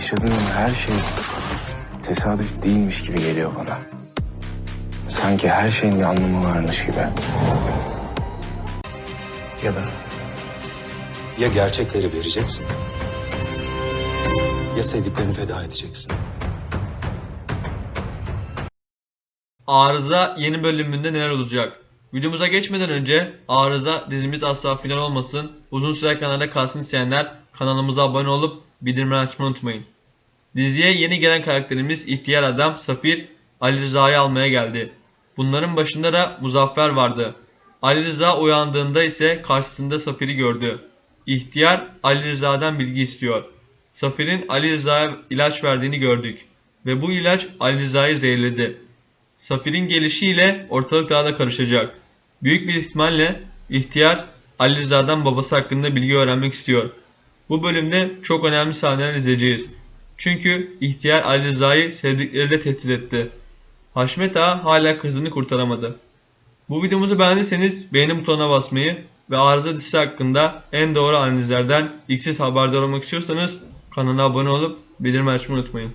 yaşadığın her şey tesadüf değilmiş gibi geliyor bana. Sanki her şeyin bir anlamı varmış gibi. Ya da ya gerçekleri vereceksin ya sevdiklerini feda edeceksin. Arıza yeni bölümünde neler olacak? Videomuza geçmeden önce Arıza dizimiz asla final olmasın, uzun süre kanalda kalsın isteyenler kanalımıza abone olup bildirimleri açmayı unutmayın. Diziye yeni gelen karakterimiz ihtiyar adam Safir Ali Rıza'yı almaya geldi. Bunların başında da Muzaffer vardı. Ali Rıza uyandığında ise karşısında Safir'i gördü. İhtiyar Ali Rıza'dan bilgi istiyor. Safir'in Ali Rıza'ya ilaç verdiğini gördük ve bu ilaç Ali Rıza'yı zehirledi. Safir'in gelişiyle ortalık daha da karışacak. Büyük bir ihtimalle ihtiyar Ali Rıza'dan babası hakkında bilgi öğrenmek istiyor. Bu bölümde çok önemli sahneler izleyeceğiz. Çünkü ihtiyar Ali Rıza'yı sevdikleriyle tehdit etti. Haşmet Ağa hala kızını kurtaramadı. Bu videomuzu beğendiyseniz beğeni butonuna basmayı ve Arıza dizisi hakkında en doğru analizlerden ilk haberdar olmak istiyorsanız kanala abone olup bildirim açmayı unutmayın.